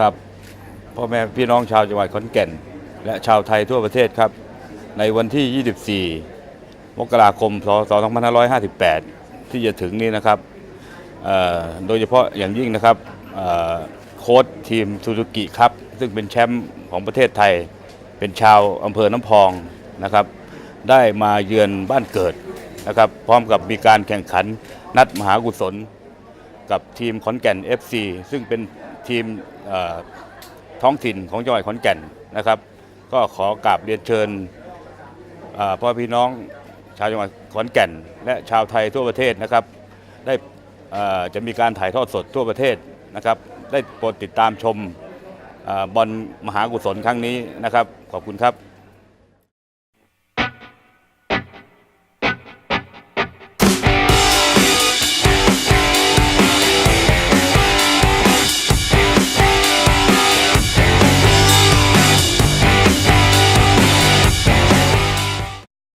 ครับพ่อแม่พี่น้องชาวจังหวัดขอนแก่น และชาวไทยทั่วประเทศครับ ในวันที่ 24 มกราคมพศ2558 ที่จะถึงนี้นะครับโดยเฉพาะอย่างยิ่งนะครับโค้ชทีมซูซูกิครับ ซึ่งเป็นแชมป์ของประเทศไทย เป็นชาวอำเภอน้ำพองนะครับ ได้มาเยือนบ้านเกิดนะครับ พร้อมกับมีการแข่งขันนัดมหากุศล กับทีมขอนแก่น FC ซึ่งเป็น ทีมท้องถิ่นของจังหวัดขอนแก่นนะครับ ก็ขอกราบเรียนเชิญพ่อพี่น้องชาวจังหวัดขอนแก่น และชาวไทยทั่วประเทศนะครับ ได้จะมีการถ่ายทอดสดทั่วประเทศนะครับ ได้โปรดติดตามชมอบอลมหากุศลครั้งนี้นะครับ ขอบคุณครับ